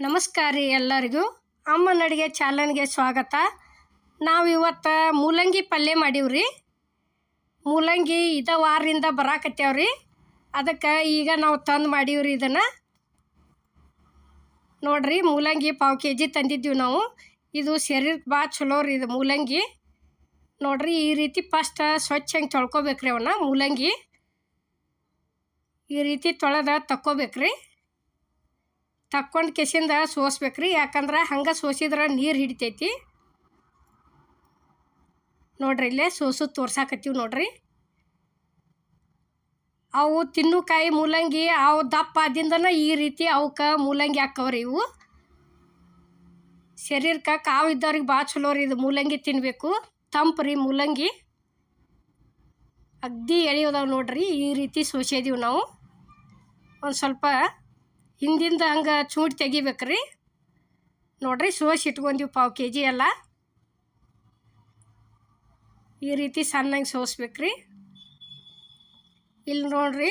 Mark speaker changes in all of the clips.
Speaker 1: ನಮಸ್ಕಾರ ರೀ ಎಲ್ಲರಿಗೂ. ಅಮ್ಮನ ಅಡುಗೆ ಚಾನಲ್ಗೆ ಸ್ವಾಗತ. ನಾವು ಇವತ್ತು ಮೂಲಂಗಿ ಪಲ್ಯ ಮಾಡೀವ್ರಿ. ಮೂಲಂಗಿ ಇದ ವಾರದಿಂದ ಬರಾಕತ್ಯಾವ್ರಿ. ಅದಕ್ಕೆ ಈಗ ನಾವು ತಂದು ಮಾಡೀವ್ರಿ ಇದನ್ನು. ನೋಡ್ರಿ ಮೂಲಂಗಿ ಪಾವು ಕೆ ಜಿ ತಂದಿದ್ದೀವಿ ನಾವು. ಇದು ಶರೀರಕ್ಕೆ ಭಾಳ ಚಲೋ ರೀ ಇದು ಮೂಲಂಗಿ. ನೋಡ್ರಿ ಈ ರೀತಿ ಫಸ್ಟ್ ಸ್ವಚ್ಛ ಹಂಗೆ ತೊಳ್ಕೊಬೇಕ್ರಿ ಅವನ್ನ ಮೂಲಂಗಿ. ಈ ರೀತಿ ತೊಳೆದ ತಕ್ಕೋಬೇಕ್ರಿ. ತಕ್ಕೊಂಡು ಕೆಸಿಂದ ಸೋಸ್ಬೇಕ್ರಿ. ಯಾಕಂದ್ರೆ ಹಂಗೆ ಸೋಸಿದ್ರೆ ನೀರು ಹಿಡಿತೈತಿ. ನೋಡ್ರಿ ಇಲ್ಲೇ ಸೋಸು ತೋರ್ಸಾಕತ್ತೀವಿ ನೋಡ್ರಿ. ಅವು ತಿನ್ನುಕಾಯಿ, ಮೂಲಂಗಿ, ಅವು ದಪ್ಪ ಆದಿಂದನ ಈ ರೀತಿ ಅವಕ್ಕೆ ಮೂಲಂಗಿ ಹಾಕವ್ರಿ ಇವು. ಶರೀರಕ್ಕೆ ಕಾವು ಇದ್ದವ್ರಿಗೆ ಭಾಳ ಚಲೋ ರೀ ಇದು ಮೂಲಂಗಿ ತಿನ್ನಬೇಕು ತಂಪು ರೀ ಮೂಲಂಗಿ. ಅಗ್ದಿ ಎಳೆಯೋದವು ನೋಡ್ರಿ ಈ ರೀತಿ ಸೋಸಿದೀವಿ ನಾವು. ಒಂದು ಸ್ವಲ್ಪ ಹಿಂದಿಂದ ಹಂಗೆ ಚೂಟಿ ತೆಗಿಬೇಕ್ರಿ. ನೋಡ್ರಿ ಸೋಸಿ ಇಟ್ಕೊಂಡಿವಿ ಪಾವು ಕೆ ಜಿ ಎಲ್ಲ. ಈ ರೀತಿ ಸಣ್ಣಗೆ ಸೋಸ್ಬೇಕ್ರಿ. ಇಲ್ಲಿ ನೋಡ್ರಿ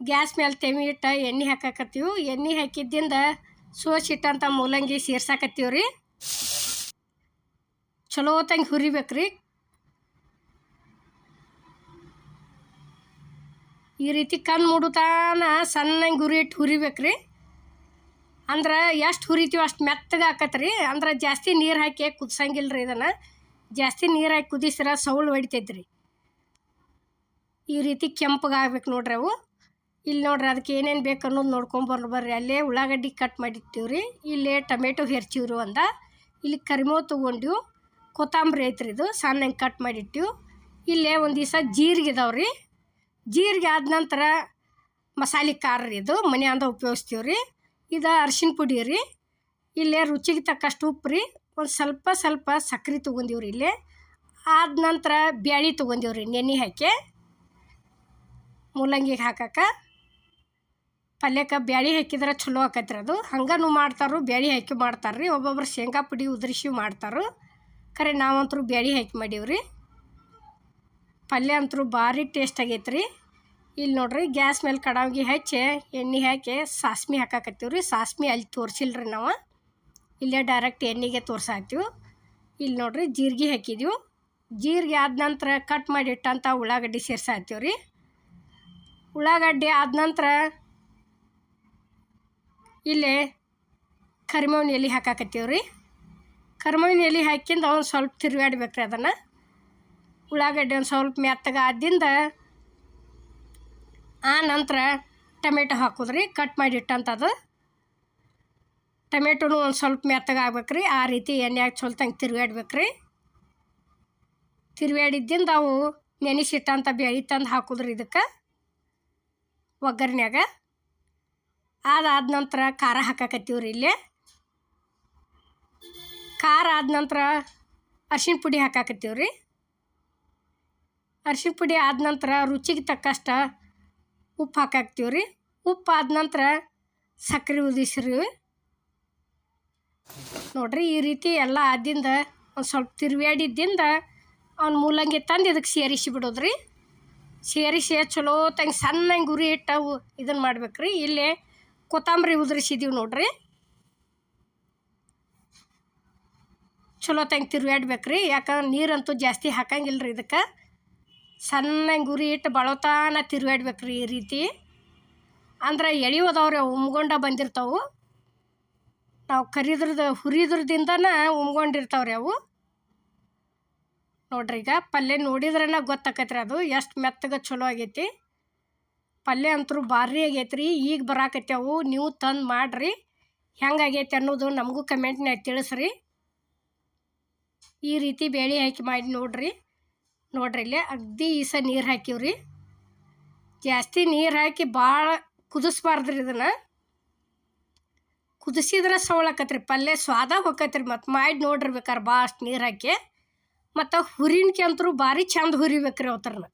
Speaker 1: ಗ್ಯಾಸ್ ಮೇಲೆ ತೆಮಿ ಇಟ್ಟು ಎಣ್ಣೆ ಹಾಕಕತ್ತೀವಿ. ಎಣ್ಣೆ ಹಾಕಿದ್ದಿಂದ ಸೋಸಿಟ್ಟಂಥ ಮೂಲಂಗಿ ಸೇರ್ಸಾಕತ್ತೀವಿ ರೀ ಚಲೋ ಹೊತ್ತಂಗೆ ಹುರಿಬೇಕ್ರಿ. ಈ ರೀತಿ ಕಣ್ಣು ಮುಡುತಾನ ಸಣ್ಣಂಗೆ ಗುರಿ ಇಟ್ಟು ಹುರಿಬೇಕ್ರಿ. ಅಂದ್ರೆ ಎಷ್ಟು ಹುರಿತೀವಿ ಅಷ್ಟು ಮೆತ್ತಗೆ ಆಕತ್ರಿ. ಅಂದ್ರೆ ಜಾಸ್ತಿ ನೀರು ಹಾಕಿ ಕುದಿಸಂಗಿಲ್ಲ ರೀ ಇದನ್ನು. ಜಾಸ್ತಿ ನೀರು ಹಾಕಿ ಕುದಿಸಿರ ಸೌಳು ಹೊಡಿತೈತೆ ರೀ ಈ ರೀತಿ ಕೆಂಪಗೆ ಆಗ್ಬೇಕು ನೋಡ್ರಿ ಅವು. ಇಲ್ಲಿ ನೋಡ್ರಿ ಅದಕ್ಕೆ ಏನೇನು ಬೇಕು ಅನ್ನೋದು ನೋಡ್ಕೊಂಬರ್ರಿ ಬರ್ರಿ. ಅಲ್ಲೇ ಉಳ್ಳಾಗಡ್ಡಿ ಕಟ್ ಮಾಡಿಟ್ಟಿವಿ ರೀ ಇಲ್ಲೇ ಟೊಮೆಟೊ ಹೆರ್ಚಿವ್ರಿ ಒಂದ. ಇಲ್ಲಿ ಕರಿಮೇವು ತೊಗೊಂಡಿವು. ಕೊತ್ತಂಬರಿ ಐತ್ರಿ ಇದು. ಸಣ್ಣಂಗೆ ಕಟ್ ಮಾಡಿಟ್ಟಿವು. ಇಲ್ಲೇ ಒಂದು ದಿವಸ ಜೀರಿಗೆ ಇದಾವೆ ರೀ ಜೀರಿಗೆ ಆದ ನಂತರ ಮಸಾಲೆ ಖಾರ ರೀ ಇದು ಮನೆಯಿಂದ ಉಪಯೋಗಿಸ್ತೀವಿ ರೀ. ಇದು ಅರ್ಶಿನ ಪುಡಿ ರೀ. ಇಲ್ಲೇ ರುಚಿಗೆ ತಕ್ಕಷ್ಟು ಉಪ್ಪು ರೀ. ಒಂದು ಸ್ವಲ್ಪ ಸ್ವಲ್ಪ ಸಕ್ಕರೆ ತೊಗೊಂದೀವಿ ರೀ ಇಲ್ಲೇ. ಆದ ನಂತರ ಬ್ಯಾಳಿ ತೊಗೊಂದೀವಿ ರೀ, ನೆನೆ ಹಾಕಿ. ಮೂಲಂಗಿಗೆ ಹಾಕಕ್ಕೆ ಪಲ್ಯಕ್ಕೆ ಬ್ಯಾಳಿ ಹಾಕಿದ್ರೆ ಚಲೋ ಆಕೈತ್ರಿ ಅದು. ಹಂಗನೂ ಮಾಡ್ತಾರು, ಬ್ಯಾಳಿ ಹಾಕಿ ಮಾಡ್ತಾರೆ ರೀ. ಒಬ್ಬೊಬ್ರು ಶೇಂಗಾ ಪುಡಿ ಉದುರಿಸಿ ಮಾಡ್ತಾರೆ. ಖರೆ ನಾವಂತರೂ ಬ್ಯಾಳಿ ಹಾಕಿ ಮಾಡೀವಿ ರೀ. ಪಲ್ಯ ಅಂತೂ ಭಾರಿ ಟೇಸ್ಟ್ ಆಗೈತೆ ರೀ ಇಲ್ಲಿ ನೋಡ್ರಿ ಗ್ಯಾಸ್ ಮೇಲೆ ಕಡಾವಿಗೆ ಹಚ್ಚಿ, ಎಣ್ಣೆ ಹಾಕಿ ಸಾಸ್ಮಿ ಹಾಕಾಕತ್ತೀವಿ ರೀ ಸಾಸ್ಮಿ ಅಲ್ಲಿ ತೋರಿಸಿಲ್ಲ ರೀ ನಾವು. ಇಲ್ಲೇ ಡೈರೆಕ್ಟ್ ಎಣ್ಣೆಗೆ ತೋರ್ಸಾಕ್ತೀವಿ. ಇಲ್ಲಿ ನೋಡ್ರಿ ಜೀರಿಗೆ ಹಾಕಿದ್ದೀವಿ ಜೀರಿಗೆ ಆದ ನಂತರ ಕಟ್ ಮಾಡಿ ಇಟ್ಟಂಥ ಉಳ್ಳಾಗಡ್ಡಿ ಸೇರ್ಸಾಕ್ತೀವಿ ರೀ ಉಳ್ಳಾಗಡ್ಡೆ ಆದ ನಂತರ ಇಲ್ಲೇ ಕರಿಮೇವಿನ ಎಲೆ ಹಾಕಾಕತ್ತೀವಿ ರೀ ಕರಿಮೇವಿನ ಎಲೆ ಹಾಕಿಂದ ಅವ್ನು ಸ್ವಲ್ಪ ತಿರುಗಾಡ್ಬೇಕು ರೀ ಅದನ್ನು. ಉಳ್ಳಾಗಡ್ಡಿ ಒಂದು ಸ್ವಲ್ಪ ಮೆತ್ತಗೆ ಆದಿಂದ ಆ ನಂತರ ಟೊಮೆಟೊ ಹಾಕೋದ್ರಿ ಕಟ್ ಮಾಡಿ ಇಟ್ಟಂಥದ್ದು ಟೊಮೆಟೊನು ಒಂದು ಸ್ವಲ್ಪ ಮೆತ್ತಗೆ ಆಗ್ಬೇಕು ರೀ ಆ ರೀತಿ ಎಣ್ಣೆಯಾಗ ಚೊಲ್ತಂಗೆ ತಿರುಗಾಡ್ಬೇಕು ರೀ ತಿರುಗಾಡಿದ್ದಿಂದ ಅವು ನೆನೆಸಿಟ್ಟಂಥ ಬೇಳೆ ತಂದು ಹಾಕೋದ್ರಿ ಇದಕ್ಕೆ, ಒಗ್ಗರ್ನ್ಯಾಗ. ಅದಾದ ನಂತರ ಖಾರ ಹಾಕಾಕತ್ತೀವಿ ರೀ ಇಲ್ಲೇ. ಖಾರ ಆದ ನಂತರ ಅರ್ಶಿಣ ಪುಡಿ ಹಾಕಾಕತ್ತೀವಿ ರೀ ಅರ್ಶಿಣ ಪುಡಿ ಆದ ನಂತರ ರುಚಿಗೆ ತಕ್ಕಷ್ಟು ಉಪ್ಪು ಹಾಕಾಕ್ತೀವಿ ರೀ. ಉಪ್ಪು ಆದ ನಂತರ ಸಕ್ಕರೆ ಉದಿಸ್ರಿ ನೋಡ್ರಿ ಈ ರೀತಿ ಎಲ್ಲ ಆದಿಂದ ಒಂದು ಸ್ವಲ್ಪ ತಿರುವಾಡಿದ್ದಿಂದ ಅವ್ನ ಮೂಲಂಗಿ ತಂದು ಇದಕ್ಕೆ ಸೇರಿಸಿ ಬಿಡೋದ್ರಿ. ಸೇರಿಸಿ ಚಲೋ ತಂಗೆ ಸಣ್ಣ ಗುರಿ ಇಟ್ಟು ಇದನ್ನು ಮಾಡ್ಬೇಕು ರೀ ಇಲ್ಲಿ ಕೊತ್ತಂಬರಿ ಉದುರಿಸಿದೀವಿ ನೋಡ್ರಿ. ಚಲೋ ತಂಗೆ ತಿರುವಾಡ್ಬೇಕ್ರಿ ಯಾಕಂದ್ರೆ ನೀರಂತೂ ಜಾಸ್ತಿ ಹಾಕಂಗಿಲ್ಲ ರೀ ಇದಕ್ಕೆ. ಸಣ್ಣಂಗೆ ಗುರಿ ಇಟ್ಟು ಬಳತಾನ ತಿರುಗಾಡ್ಬೇಕು ರೀ ಈ ರೀತಿ. ಅಂದ್ರೆ ಎಳಿಯೋದವ್ರೆ ಅವು ಉಮ್ಗೊಂಡ ಬಂದಿರ್ತಾವೆ. ನಾವು ಕರಿದ್ರದ, ಹುರಿದ್ರದಿಂದನೇ ಉಮ್ಗೊಂಡಿರ್ತಾವ್ರಿ ಅವು. ನೋಡ್ರಿ ಈಗ ಪಲ್ಯ ನೋಡಿದ್ರನ ಗೊತ್ತಾಕೈತ್ರಿ ಅದು, ಎಷ್ಟು ಮೆತ್ತಗೆ ಚಲೋ ಆಗೈತಿ. ಪಲ್ಯ ಅಂತೂ ಭಾರಿ ಆಗೈತೆ ರೀ ಈಗ ಬರಾಕತ್ಯಾವು ನೀವು ತಂದು ಮಾಡಿರಿ. ಹೆಂಗಾಗೈತೆ ಅನ್ನೋದು ನಮಗೂ ಕಮೆಂಟ್ನಾಗ ತಿಳಿಸ್ರಿ. ಈ ರೀತಿ ಬೇಳೆ ಹಾಕಿ ಮಾಡಿ ನೋಡ್ರಿ. ನೋಡ್ರಿ ಇಲ್ಲಿ ಅಗ್ದಿ ಈಸ ನೀರು ಹಾಕಿವ್ರಿ. ಜಾಸ್ತಿ ನೀರು ಹಾಕಿ ಭಾಳ ಕುದಿಸ್ಬಾರ್ದ್ರಿ ಇದನ್ನು. ಕುದಿಸಿದ್ರೆ ಸವಳಕತ್ರಿ ಪಲ್ಯ ಸ್ವಾದ ಹೋಗತ್ರಿ ಮತ್ತು ಮಾಡಿ ನೋಡ್ರಿ ಬೇಕಾರೆ ಭಾಳ ಅಷ್ಟು ನೀರು ಹಾಕಿ. ಮತ್ತು ಹುರಿನ್ಕೆ ಅಂತೂ ಭಾರಿ ಚಂದ ಹುರಿಬೇಕ್ರಿ ಅವತ್ರನ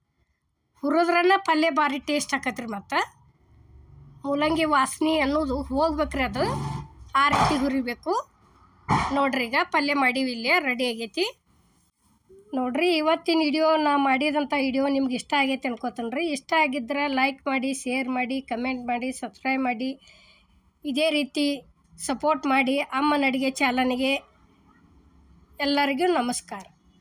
Speaker 1: ಹುರಿದ್ರನ್ನ ಪಲ್ಯ ಭಾರಿ ಟೇಸ್ಟ್ ಹಾಕತ್ರಿ ಮತ್ತು. ಮೂಲಂಗಿ ವಾಸನೆ ಅನ್ನೋದು ಹೋಗ್ಬೇಕ್ರಿ ಅದು. ಆ ರೀತಿ ಹುರಿಬೇಕು. ನೋಡ್ರಿ ಈಗ ಪಲ್ಯ ಮಾಡೀವಿ ಇಲ್ಲೇ ರೆಡಿ ಆಗೈತಿ. ನೋಡ್ರಿ, ಇವತ್ತಿನ ವಿಡಿಯೋ ನಾ ಮಾಡಿದಂಥ ವಿಡಿಯೋ ನಿಮ್ಗೆ ಇಷ್ಟ ಆಗೈತೆ ಅನ್ಕೋತೀನಿ ರೀ ಇಷ್ಟ ಆಗಿದ್ರೆ ಲೈಕ್ ಮಾಡಿ ಶೇರ್ ಮಾಡಿ ಕಮೆಂಟ್ ಮಾಡಿ ಸಬ್ಸ್ಕ್ರೈಬ್ ಮಾಡಿ. ಇದೇ ರೀತಿ ಸಪೋರ್ಟ್ ಮಾಡಿ ಅಮ್ಮನ ಅಡುಗೆ ಚಾಲನೆಗೆ ಎಲ್ಲರಿಗೂ ನಮಸ್ಕಾರ.